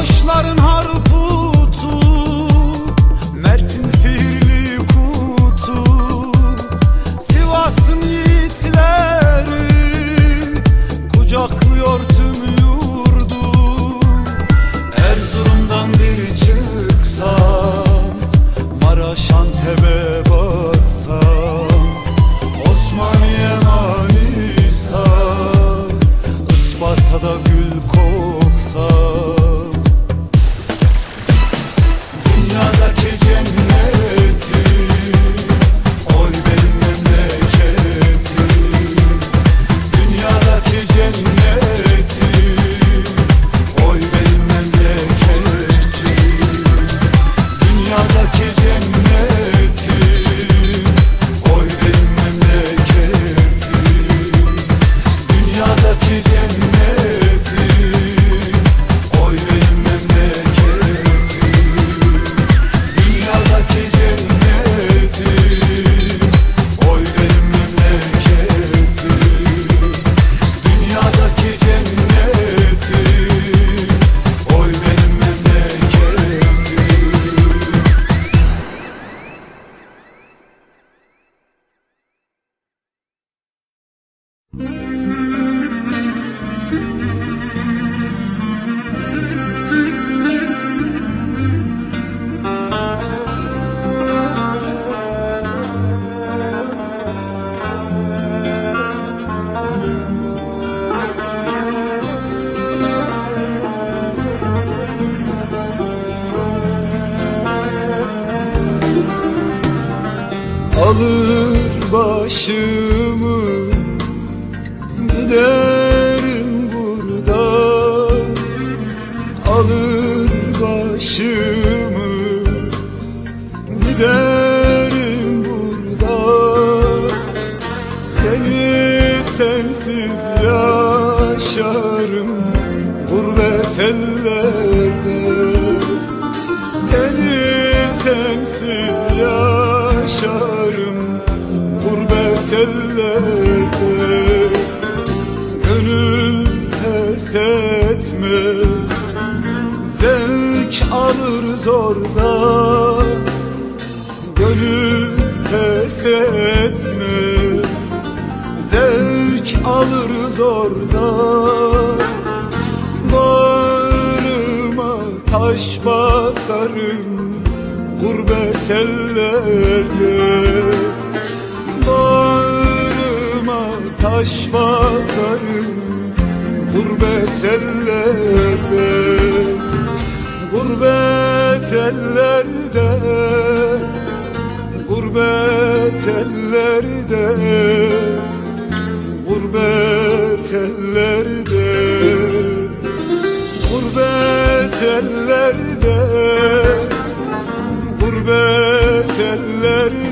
Gakkoşların harputu Mersin sihirli kutu Sivas'ın yiğitleri Kucaklıyor tüm yurdu. Erzurum'dan bir çıksam Maraş Antep'e baksam Osmaniye Manisa Isparta'da Alır başımı. Giderim buradan? Alır başımı. Giderim buradan? Seni sensiz yaşarım gurbet ellerde. Seni sensiz yaşarım gurbet ellerde Gönül pes etmez. Zevk alır zorda Gönül pes etmez. Zevk alır zorda Bağrıma taş basarım gurbet ellerde Bağrıma taş basarım gurbet ellerde. Gurbet ellerde Gurbet ellerde. Gurbet ellerde Gurbet ellerde. Gurbet ellerde